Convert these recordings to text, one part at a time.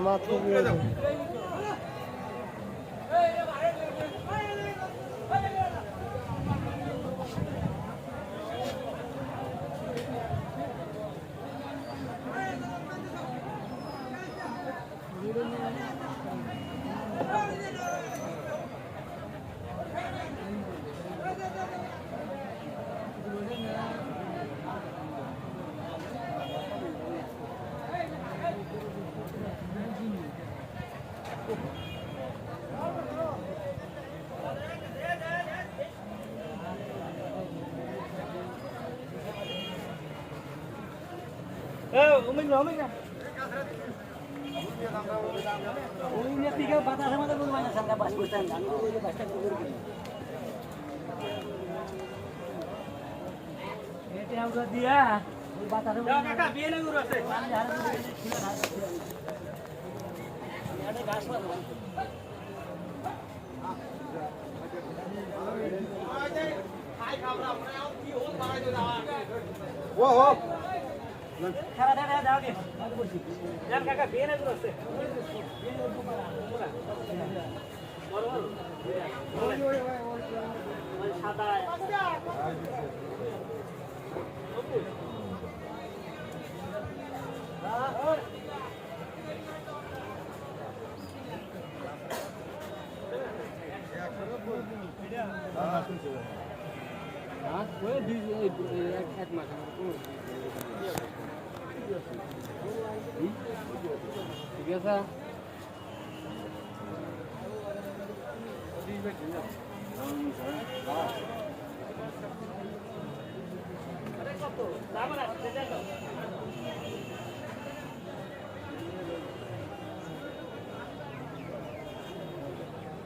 মাত্র বিয়ে দিয়া বাতাসে কাকা বিয়ে না গুরু আছে। গাছ ও ও খেলা দেখা যাও নি জান কাকা বিয়ে না আছে সাদা ঠিক আছে দাম আছে? দেখো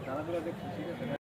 তারা খুশি